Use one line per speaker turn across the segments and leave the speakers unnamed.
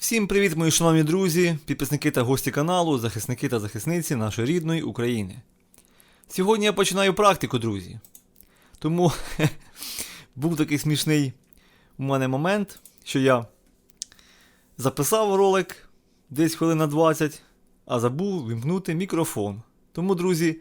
Всім привіт, мої шановні друзі, підписники та гості каналу, захисники та захисниці нашої рідної України. Сьогодні я починаю практику, друзі. Тому був такий смішний у мене момент, що я записав ролик десь хвилин на 20, а забув вімкнути мікрофон. Тому, друзі,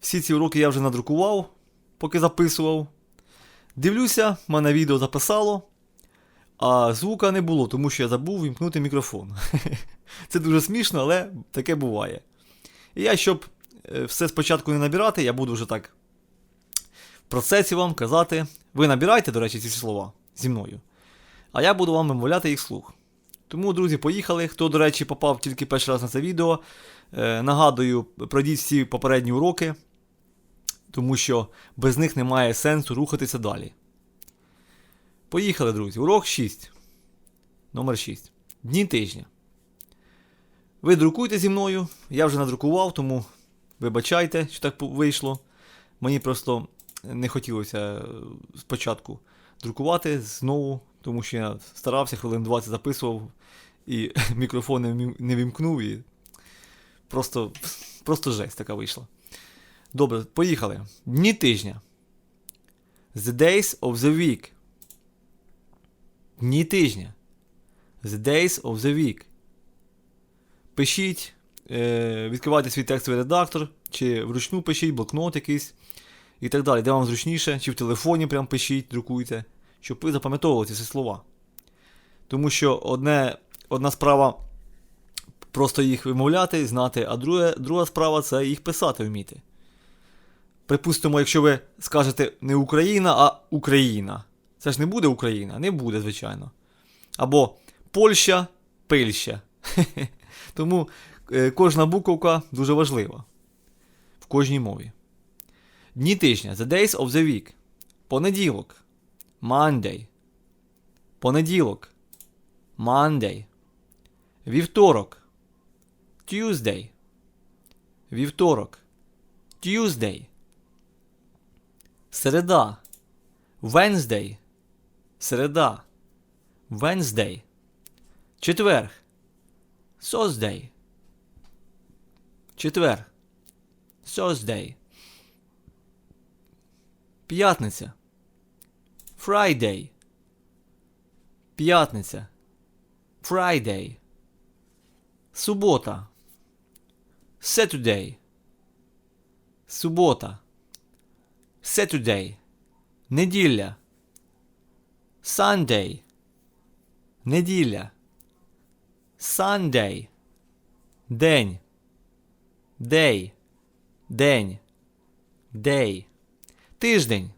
всі ці уроки я вже надрукував, поки записував. Дивлюся, мене відео записало. А звука не було, тому що я забув вімкнути мікрофон. Це дуже смішно, але таке буває. І я, щоб е, все спочатку не набирати, я буду вже так в процесі вам казати. Ви набирайте, до речі, ці слова зі мною. А я буду вам вимовляти їх слух. Тому, друзі, поїхали. Хто, до речі, попав тільки перший раз на це відео, е, нагадую, пройдіть всі попередні уроки, тому що без них немає сенсу рухатися далі. Поїхали, друзі. Урок 6. Номер 6. Дні тижня. Ви друкуйте зі мною. Я вже надрукував, тому вибачайте, що так вийшло. Мені просто не хотілося е, спочатку друкувати знову, тому що я старався, хвилин 20 записував і мікрофон не вімкнув і просто, просто жесть така вийшла. Добре, поїхали. Дні тижня. The days of the week. Дні тижня. The days of the week. Пишіть, е, відкривайте свій текстовий редактор, чи вручну пишіть, блокнот якийсь і так далі. Де вам зручніше, чи в телефоні прям пишіть, друкуйте, щоб ви запам'ятовували ці слова. Тому що одне, одна справа просто їх вимовляти, знати, а друге, друга справа це їх писати вміти. Припустимо, якщо ви скажете не Україна, а Україна. Це ж не буде Україна? Не буде, звичайно. Або Польща, Пильща. Тому е, кожна буковка дуже важлива в кожній мові. Дні тижня. The days of the week. Понеділок. Monday. Понеділок. Monday. Вівторок. Tuesday. Вівторок. Tuesday. Середа. Wednesday. Середа. Wednesday. Четверг. Thursday. Четвер. Thursday. П'ятниця. Friday. П'ятниця. Friday. Субота. Saturday. Субота. Saturday. Неділя. Sunday. Неділя. Sunday. День. Day. День. Day. Тиждень.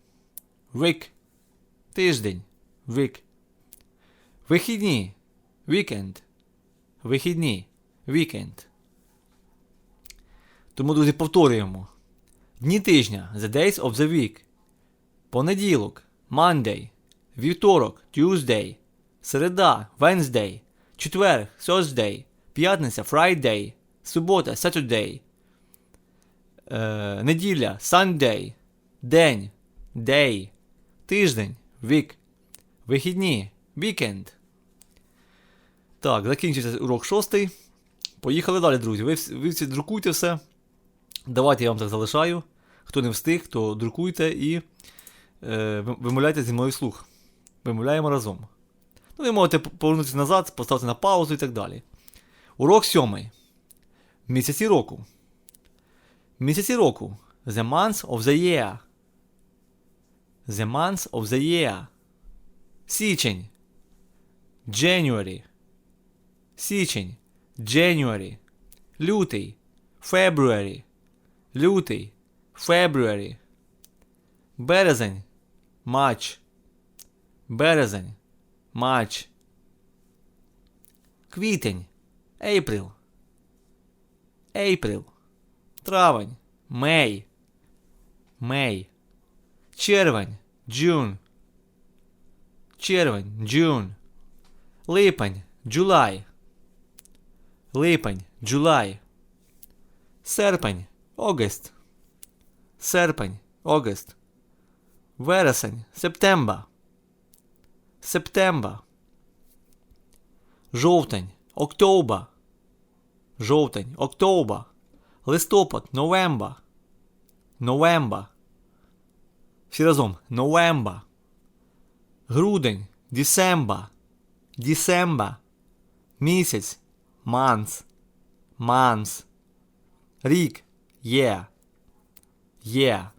Week. Тиждень. Week. Вихідні. Weekend. Вихідні. Weekend. Тому, друзі, повторюємо. Дні тижня. The days of the week. Понеділок. Monday. Вівторок. Tuesday. Середа. Wednesday. Четверг. Thursday. П'ятниця. Friday. Субота. Saturday. Е, неділя. Sunday. День. Day. Тиждень. Week. Вихідні. Weekend. Так, закінчився урок шостий. Поїхали далі, друзі. Ви всі друкуйте все. Давайте я вам так залишаю. Хто не встиг, то друкуйте і е, вимовляйте зі мною слух. Вимовляємо разом. Ну, ви можете повернутися назад, поставити на паузу і так далі. Урок сьомий. Місяці року. Місяці року. The months of the year. The months of the year. Січень. January. Січень. January. Лютий. February. Лютий. February. Березень. March. Березень. March. Квітень. April. April. Травень. May. May. Червень. June. Червень. June. Липень. July. Липень. July. Серпень. August. Серпень. August. Вересень. September. September. Жовтень. Октоба. Жовтень. Октоба. Листопад. Новемба. Новемба. Всі разом. Новемба. Грудень. Дісемба. Дісемба. Місяць. Манс. Манс. Рік. Є. Є.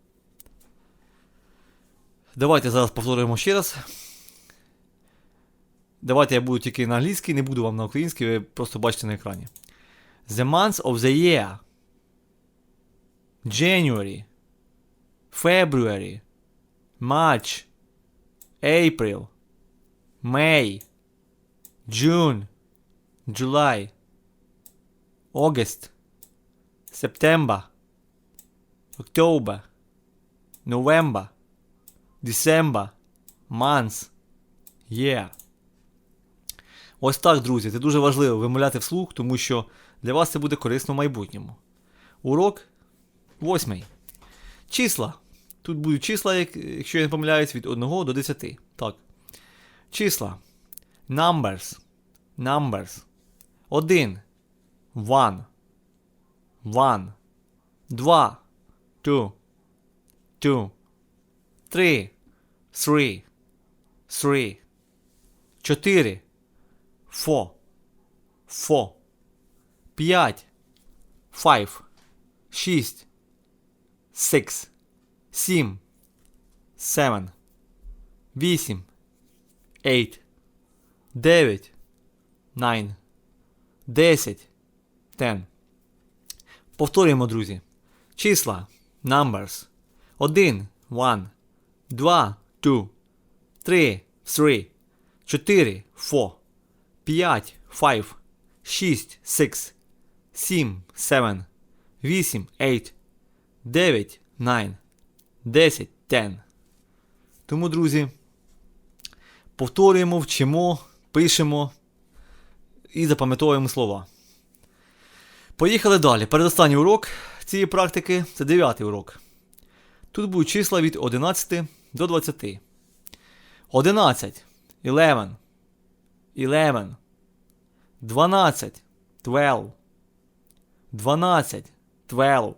Давайте зараз повторюємо ще раз. Давайте я буду тільки на англійській, не буду вам на українській, ви просто бачите на екрані. The months of the year. January. February. March. April. May. June. July. August. September. October. November. December. Months. Year. Ось так, друзі, це дуже важливо вимовляти вслух, тому що для вас це буде корисно в майбутньому. Урок восьмий. Числа. Тут будуть числа, якщо я не помиляюсь, від 1 до 10. Так. Числа. Numbers. Numbers. 1. One. One. Два. Two. Two. Три. Three. Three. Чотири. Four. Four. П'ять. Five. Шість. Six. Сім. Seven. Вісім. Eight. Дев'ять. Nine. Десять. Ten. Повторюємо, друзі. Числа. Numbers. Один. One. Два. Two. Три. Three. Чотири. Four. П'ять. Five. Шість. Six. Сім. Seven. Вісім. Eight. Дев'ять. Nine. Десять. Ten. Тому, друзі, повторюємо, вчимо, пишемо і запам'ятовуємо слова. Поїхали далі. Передостанній урок цієї практики це дев'ятий урок. Тут будуть числа від 11 до 20. 11. 11. 11. 12. 12. 12. 12.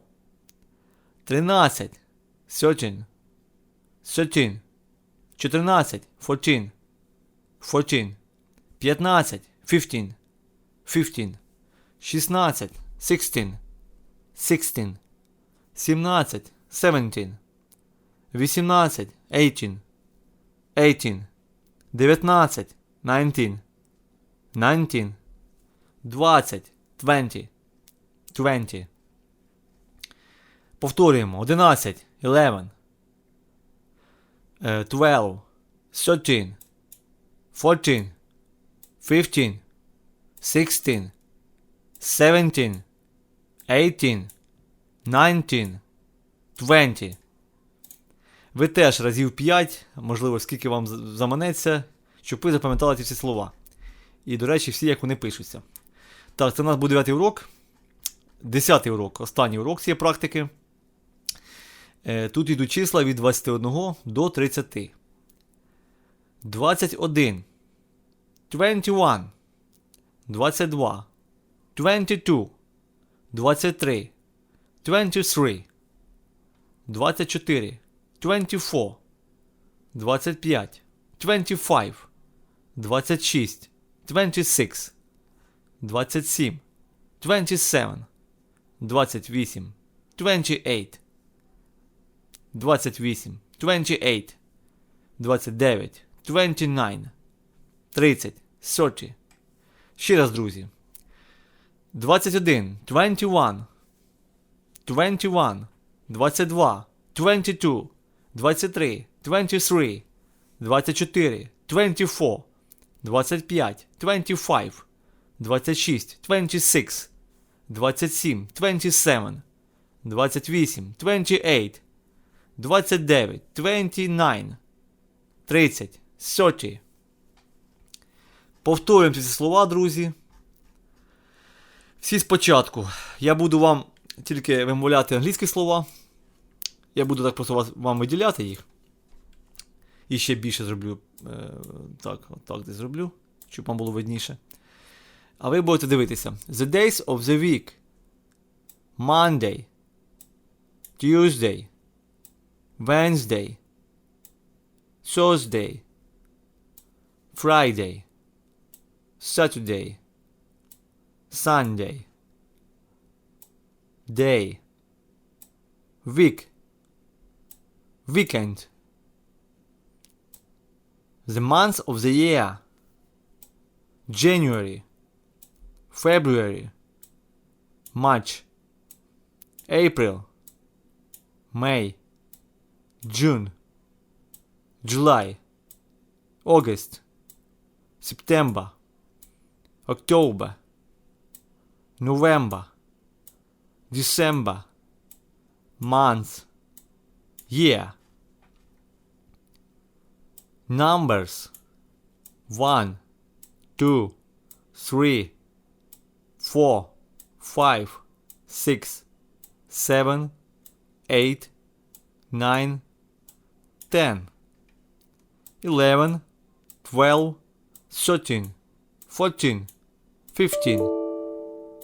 13. 13. 13. 14. 14. 14. 15. 15. 15. 16. 16. 16. 17. 17. 18. 18. 18. 19. 19. 19. 20. 20. 20. Повторюємо. 11. 11. Е, 12. 13. 14. 15. 16. 17. 18. 19. 20. Ви теж разів 5, можливо, скільки вам заманеться, щоб ви запам'ятали ці всі слова. І, до речі, всі, як вони пишуться. Так, це у нас буде 9 урок. 10 урок, останній урок цієї практики. Е, Тут йдуть числа від 21 до 30. 21. 21. 22. 22. 23. 23. 24. 24. 25. 25. 26. 26. 27. 27. 28. 28. 28. 28. 29. 29. 30. 30. Ще раз, друзі. 21. 21. 21. 22. 22. 23. 23. 24. 24. 25. 25. 26. 26. 27. 27. 28. 28. 29. 29. 30. 30. Повторюємо ці слова, друзі. Всі спочатку. Я буду вам тільки вимовляти англійські слова. Я буду так просто вам виділяти їх. І ще більше зроблю. Е, так, так десь зроблю, щоб вам було видніше. А ви будете дивитися. The days of the week. Monday. Tuesday. Wednesday. Thursday. Friday. Saturday. Sunday. Day. Week. Weekend. The month of the year. January. February. March. April. May. June. July. August. September. October. November. December. Month. Year numbers one, two, three, four, five, six, seven, eight, nine, ten, eleven, twelve, thirteen, fourteen, fifteen,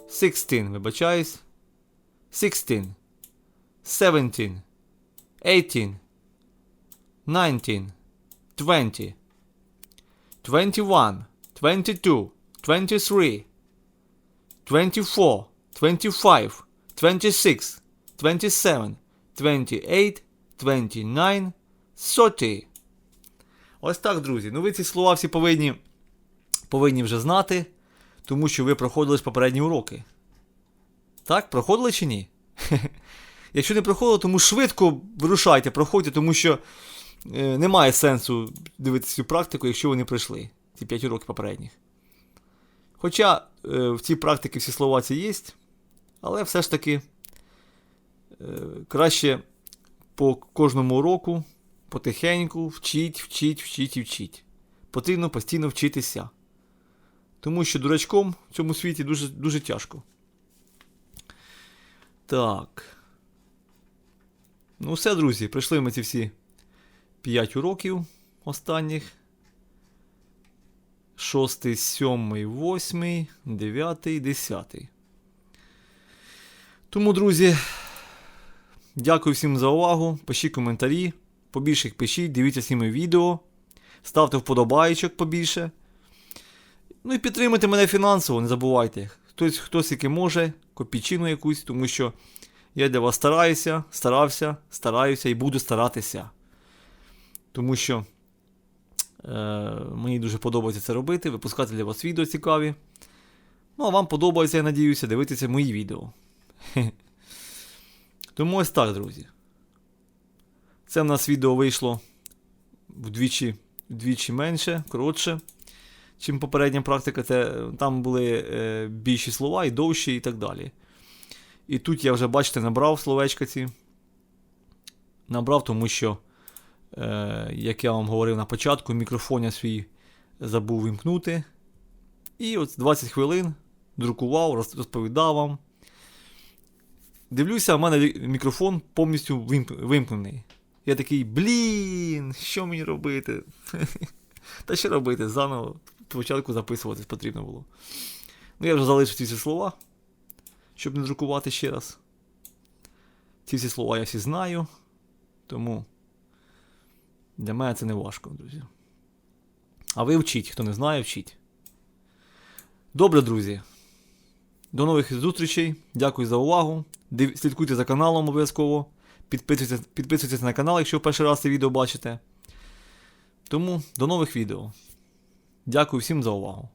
sixteen. вибачаюсь, sixteen, seventeen, eighteen, nineteen. Twenty, twenty-one, twenty-two, twenty-three, twenty-four, twenty-five, twenty-six, twenty-seven, twenty-eight. Ось так, друзі. Ну ви ці слова всі повинні, повинні вже знати, тому що ви проходили попередні уроки. Так, проходили чи ні? Якщо не проходили, тому швидко вирушайте, проходьте, тому що немає сенсу дивитися цю практику, якщо ви не пройшли ці 5 років попередніх. Хоча е, в цій практиці всі слова ці є, але все ж таки е, краще по кожному уроку потихеньку вчіть, вчіть, вчіть і вчіть. Потрібно постійно вчитися. Тому що дурачком в цьому світі дуже, дуже тяжко. Так. Ну, все, друзі, пройшли ми ці всі 5 уроків останніх. 6, 7, 8, 9, 10. Тому, друзі, дякую всім за увагу. Пишіть коментарі, побільше їх пишіть, дивіться всі мої відео, ставте вподобайчик побільше. Ну і підтримуйте мене фінансово, не забувайте. Хтось, хтось яке може, копійчину якусь, тому що я для вас стараюся, старався, стараюся і буду старатися. Тому що е, мені дуже подобається це робити, випускати для вас відео цікаві. Ну, а вам подобається, я надіюся, дивитися мої відео. Тому ось так, друзі. Це в нас відео вийшло вдвічі, вдвічі менше, коротше, чим попередня практика. Це, там були е, більші слова і довші, і так далі. І тут я вже, бачите, набрав словечка ці. Набрав, тому що, як я вам говорив на початку, мікрофон я свій забув вимкнути. І от 20 хвилин друкував, розповідав вам. Дивлюся, в мене мікрофон повністю вимкнений. Я такий, блін, що мені робити? Та що робити? Заново спочатку записуватись потрібно було. Ну, я вже залишив ці всі слова, щоб не друкувати ще раз. Ці всі слова я всі знаю, тому для мене це не важко, друзі. А ви вчіть, хто не знає, вчіть. Добре, друзі. До нових зустрічей. Дякую за увагу. Див... Слідкуйте за каналом обов'язково. Підписуйтесь, підписуйтесь на канал, якщо перший раз це відео бачите. Тому до нових відео. Дякую всім за увагу.